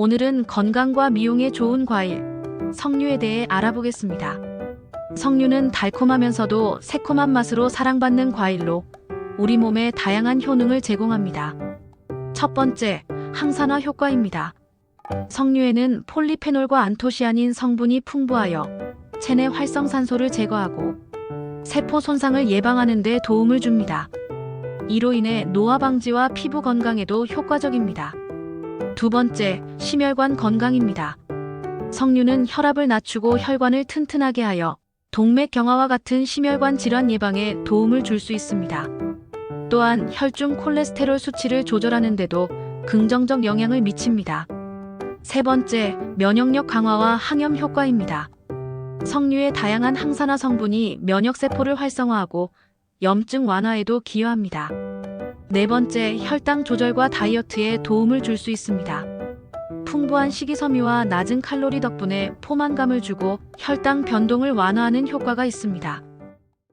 오늘은 건강과 미용에 좋은 과일, 석류에 대해 알아보겠습니다. 석류는 달콤하면서도 새콤한 맛으로 사랑받는 과일로 우리 몸에 다양한 효능을 제공합니다. 첫 번째, 항산화 효과입니다. 석류에는 폴리페놀과 안토시아닌 성분이 풍부하여 체내 활성산소를 제거하고 세포 손상을 예방하는 데 도움을 줍니다. 이로 인해 노화 방지와 피부 건강에도 효과적입니다. 두 번째, 심혈관 건강입니다. 석류는 혈압을 낮추고 혈관을 튼튼하게 하여 동맥 경화와 같은 심혈관 질환 예방에 도움을 줄 수 있습니다. 또한 혈중 콜레스테롤 수치를 조절하는 데도 긍정적 영향을 미칩니다. 세 번째, 면역력 강화와 항염 효과입니다. 석류의 다양한 항산화 성분이 면역세포를 활성화하고 염증 완화에도 기여합니다. 네 번째, 혈당 조절과 다이어트에 도움을 줄 수 있습니다. 풍부한 식이섬유와 낮은 칼로리 덕분에 포만감을 주고 혈당 변동을 완화하는 효과가 있습니다.